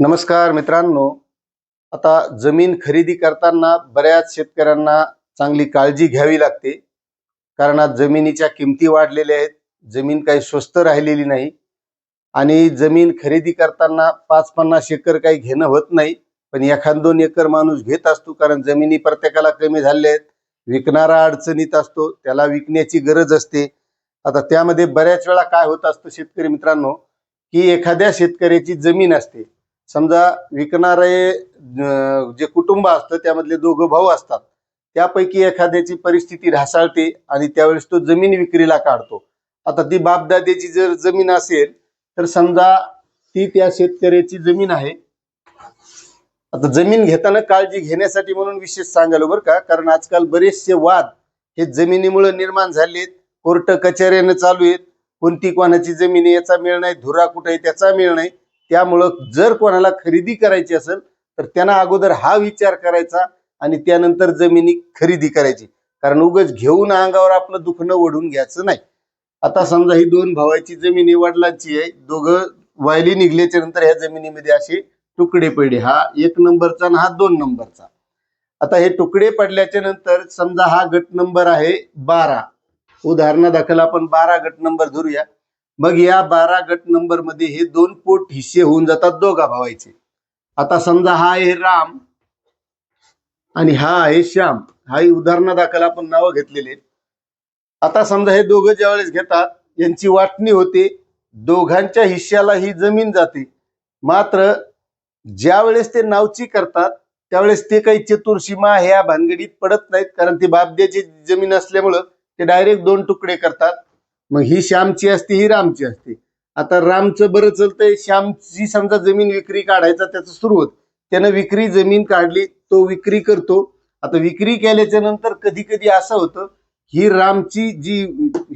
नमस्कार मित्रांनो. आता जमीन खरेदी करताना बऱ्याच शेतकऱ्यांना चांगली काळजी घ्यावी लागते. कारण आज जमिनीच्या किमती वाढलेल्या आहेत. जमीन काही स्वस्त राहिलेली नाही. आणि जमीन खरेदी करताना पाच पन्नास एकर काही घेणं होत नाही. पण एखाद दोन एकर माणूस घेत असतो कारण जमिनी प्रत्येकाला कमी झाल्या आहेत. विकणारा अडचणीत असतो. त्याला विकण्याची गरज असते. आता त्यामध्ये बऱ्याच वेळा काय होत असतं शेतकरी मित्रांनो की एखाद्या शेतकऱ्याची जमीन असते. समजा विकणारे जे कुटुंब असतं त्यामधले दोघं भाऊ असतात त्यापैकी एखाद्याची परिस्थिती ढासाळते आणि त्यावेळेस तो जमीन विक्रीला काढतो. आता ती बापदाद्याची जर जमीन असेल तर समजा ती त्या शेतकऱ्याची जमीन आहे. आता जमीन घेताना काळजी घेण्यासाठी म्हणून विशेष सांगायला बरं का कारण आजकाल बरेचसे वाद हे जमिनीमुळे निर्माण झालेत कोर्ट कचेऱ्यानं चालू आहेत कोणती कोणाची जमीन आहे याचा मेळ नाही धुरा कुठे आहे त्याचा मेळ नाही. त्यामुळं जर कोणाला खरेदी करायची असेल तर त्यांना अगोदर हा विचार करायचा आणि त्यानंतर जमिनी खरेदी करायची. कारण उगच घेऊन अंगावर आपलं दुखणं ओढून घ्यायचं नाही. आता समजा ही दोन भावाची जमिनी वडिलांची आहे दोघं वायली निघल्याच्या नंतर ह्या जमिनीमध्ये असे तुकडे पडले. हा एक नंबरचा आणि हा दोन नंबरचा. आता हे तुकडे पडल्याच्या नंतर समजा हा गट नंबर आहे बारा. उदाहरणादाखल आपण बारा गट नंबर धरूया. मग या बारा गट नंबरमध्ये हे दोन पोट हिस्से होऊन जातात दोघा भावायचे. आता समजा हा आहे राम आणि हा आहे श्याम. हा उदाहरणादाखल आपण नावं घेतलेले आता समजा हे दोघं ज्यावेळेस घेतात यांची वाटणी होते दोघांच्या हिश्श्याला ही जमीन जाते. मात्र ज्यावेळेस ते नावची करतात त्यावेळेस ते काही चतुर्सीमा ह्या भानगडीत पडत नाहीत कारण ती बाबद्याची जमीन असल्यामुळं ते डायरेक्ट दोन तुकडे करतात. मग ही श्यामची असते ही रामची असते. आता रामचं बरं चालतंय श्यामची समजा जमीन विक्री काढायचा त्याचं सुरू होत. त्यानं विक्री जमीन काढली तो विक्री करतो. आता विक्री केल्याच्यानंतर कधी कधी असं होतं ही रामची जी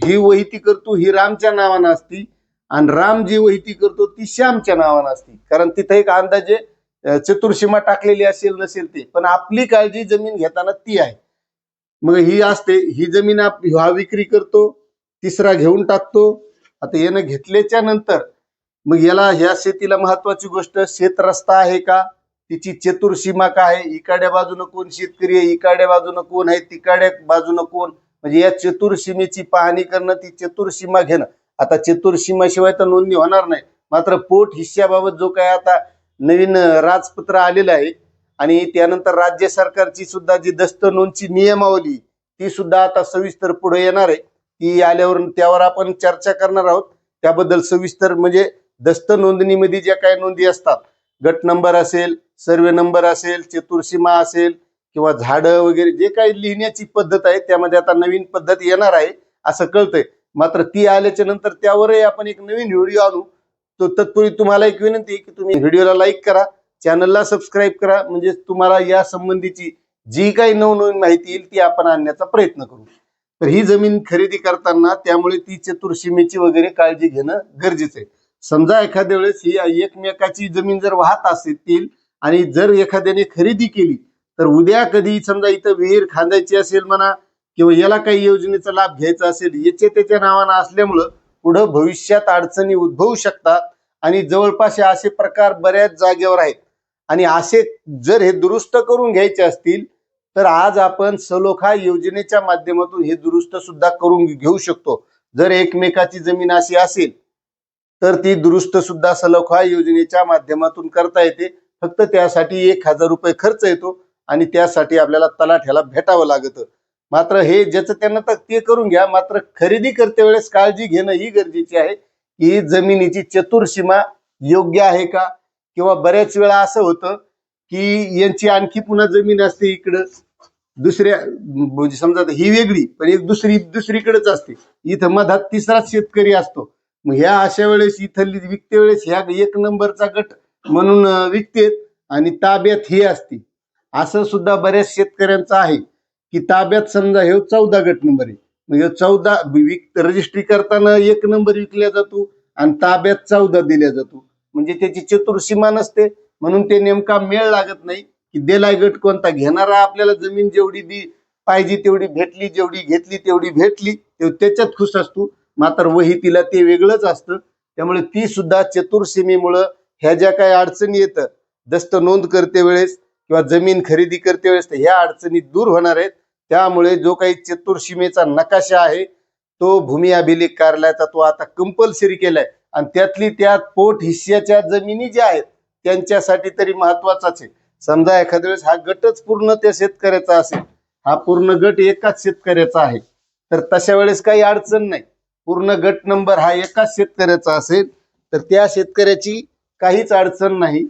ही वहिती करतो ही रामच्या नावानं असती. आणि राम जी वहिती करतो ती श्यामच्या नावानं असती. कारण तिथं एक अंदाजे चतुर्सीमा टाकलेली असेल नसेल ते. पण आपली काळजी जमीन घेताना ती आहे. मग ही असते ही जमीन आप- हा विक्री करतो. तिसरा घेऊन टाकतो. आता यानं घेतल्याच्या नंतर मग याला ह्या शेतीला महत्वाची गोष्ट शेत रस्ता आहे का? तिची चतुर्सीमा काय आहे? इकाड्या बाजूनं कोण शेतकरी आहे? इकाड्या बाजूनं कोण आहे? तिकाड्या बाजूनं कोण? म्हणजे या चतुर्सीमेची पाहणी करणं ती चतुर्सीमा घेणं. आता चतुर्सीमाशिवाय तर नोंदणी होणार नाही. मात्र पोट हिश्श्याबाबत जो काय आता नवीन राजपत्र आलेलं आहे आणि त्यानंतर राज्य सरकारची सुद्धा जी दस्त नोंदची नियमावली ती सुद्धा आता सविस्तर पुढे येणार आहे. ती आल्यावर त्यावर आपण चर्चा करणार आहोत. त्याबद्दल सविस्तर म्हणजे दस्त नोंदणीमध्ये ज्या काही नोंदी असतात गट नंबर असेल सर्वे नंबर असेल चतुर्सीमा असेल किंवा झाडं वगैरे जे काही लिहिण्याची पद्धत आहे त्यामध्ये आता नवीन पद्धत येणार आहे असं कळतंय. मात्र ती आल्याच्यानंतर त्यावरही आपण एक नवीन व्हिडिओ आणू. तो तत्पूर्वी तुम्हाला एक विनंती की तुम्ही व्हिडिओला लाईक करा चॅनलला सबस्क्राईब करा म्हणजे तुम्हाला या संबंधीची जी काही नवनवीन माहिती येईल ती आपण आणण्याचा प्रयत्न करू. तर ही जमीन खरेदी करताना त्यामुळे ती चतुर्सीमेची वगैरे काळजी घेणं गरजेचं आहे. समजा एखाद्या वेळेस ही एकमेकाची जमीन जर वाहत असतील आणि जर एखाद्याने खरेदी केली तर उद्या कधी समजा इथं विहीर खांदायची असेल म्हणा किंवा याला काही योजनेचा लाभ घ्यायचा असेल याचे त्याच्या नावानं असल्यामुळं पुढं भविष्यात अडचणी उद्भवू शकतात आणि जवळपास असे प्रकार बऱ्याच जागेवर आहेत. आणि असे जर हे दुरुस्त करून घ्यायचे असतील तर आज आपण सलोखा योजनेच्या माध्यमातून हे दुरुस्त सुद्धा करून घेऊ शकतो. जर एकमेकाची जमीन अशी असेल तर ती दुरुस्त सुद्धा सलोखा योजनेच्या माध्यमातून करता येते. फक्त त्यासाठी एक हजार रुपये खर्च येतो आणि त्यासाठी आपल्याला तलाठ्याला भेटावं लागतं. मात्र हे ज्याचं त्यांना तर ते करून घ्या. मात्र खरेदी करते वेळेस काळजी घेणं ही गरजेची आहे की जमिनीची चतुर्सीमा योग्य आहे का? किंवा बऱ्याच वेळा असं होतं की यांची आणखी पुन्हा जमीन असते इकडं. दुसऱ्या म्हणजे समजा ही वेगळी पण एक दुसरी दुसरीकडेच असते. इथं मधात तिसराच शेतकरी असतो. मग ह्या अशा वेळेस इथली विकते वेळेस ह्या एक नंबरचा गट म्हणून विकतेत आणि ताब्यात ही असते. असं सुद्धा बऱ्याच शेतकऱ्यांचं आहे की ताब्यात समजा हे चौदा गट नंबर आहे. मग चौदा विक रजिस्ट्री करताना एक नंबर विकला जातो आणि ताब्यात चौदा दिला जातो. म्हणजे त्याची चतुर्सीमा नसते. म्हणून ते नेमका मेळ लागत नाही की देलाय गट कोणता? घेणारा आपल्याला जमीन जेवढी दी पाहिजे तेवढी भेटली जेवढी घेतली तेवढी भेटली ते त्याच्यात खुश असतो. मात्र वही तिला ते वेगळंच असतं. त्यामुळे ती सुद्धा चतुर्सीमेमुळं ह्या ज्या काही अडचणी येतं दस्त नोंद करते वेळेस किंवा जमीन खरेदी करते वेळेस तर ह्या अडचणी दूर होणार आहेत. त्यामुळे जो काही चतुर्सीमेचा नकाशा आहे तो भूमी अभिलेख कार्यालयाचा तो आता कंपल्सरी केलाय. आणि त्यातली त्यात पोट हिस्स्याच्या जमिनी ज्या आहेत त्यांच्यासाठी तरी महत्वाचाच आहे. समजा एखाद्या वेळेस हा गटच पूर्ण त्या शेतकऱ्याचा असेल हा पूर्ण गट एकाच शेतकऱ्याचा आहे तर तशा वेळेस काही अडचण नाही. पूर्ण गट नंबर हा एकाच शेतकऱ्याचा असेल तर त्या शेतकऱ्याची काहीच अडचण नाही.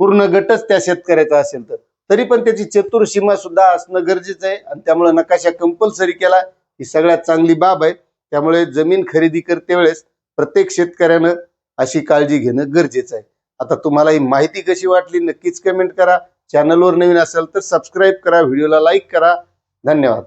पूर्ण गटच त्या शेतकऱ्याचा असेल तर. तरी पण त्याची चतुर्सीमा सुद्धा असणं गरजेचं आहे आणि त्यामुळे नकाशा कंपल्सरी केला ही सगळ्यात चांगली बाब आहे. त्यामुळे जमीन खरेदी करते वेळेस प्रत्येक शेतकऱ्यानं अशी काळजी घेणं गरजेचं आहे. आता तुम्हाला ही माहिती कशी वाटली नक्कीच कमेंट करा. चॅनलवर नवीन असेल तर सबस्क्राईब करा व्हिडिओला लाईक करा. धन्यवाद.